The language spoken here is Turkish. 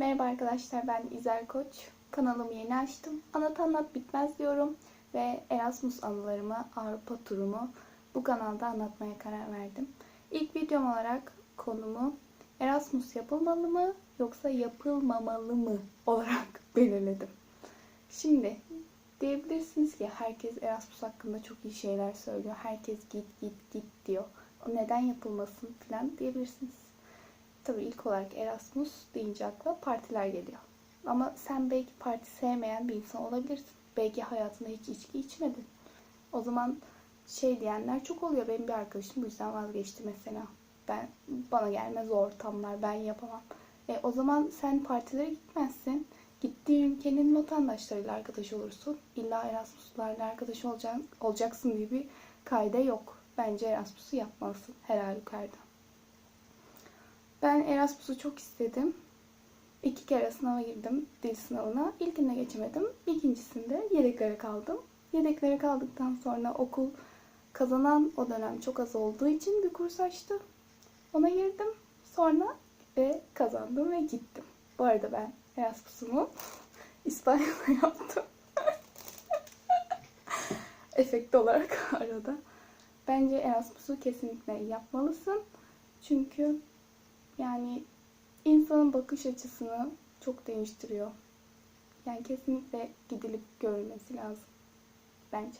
Merhaba arkadaşlar ben İzel Koç. Kanalımı yeni açtım. Anlat anlat bitmez diyorum. Ve Erasmus anılarımı, Avrupa turumu bu kanalda anlatmaya karar verdim. İlk videom olarak konumu Erasmus yapılmalı mı yoksa yapılmamalı mı olarak belirledim. Şimdi diyebilirsiniz ki herkes Erasmus hakkında çok iyi şeyler söylüyor. Herkes git git git diyor. O neden yapılmasın falan diyebilirsiniz. Tabii ilk olarak Erasmus deyince akla partiler geliyor. Ama sen belki parti sevmeyen bir insan olabilirsin. Belki hayatında hiç içki içmedin. O zaman şey diyenler çok oluyor. Benim bir arkadaşım bu yüzden vazgeçti mesela. Ben bana gelmez o ortamlar, ben yapamam. E, o zaman sen partilere gitmezsin. Gittiğin ülkenin vatandaşlarıyla arkadaş olursun. İlla Erasmus'larla arkadaş olacaksın, olacaksın diye bir kaide yok. Bence Erasmus'u yapmalısın her halükarda. Ben Erasmus'u çok istedim. İki kere sınava girdim dil sınavına. İlkinde geçemedim. İkincisinde yedeklere kaldım. Yedeklere kaldıktan sonra okul kazanan o dönem çok az olduğu için bir kurs açtı. Ona girdim. Sonra ve kazandım ve gittim. Bu arada ben Erasmus'umu İspanya'da yaptım. Efekt olarak arada. Bence Erasmus'u kesinlikle yapmalısın. Çünkü yani insanın bakış açısını çok değiştiriyor. Yani kesinlikle gidilip görülmesi lazım. Bence.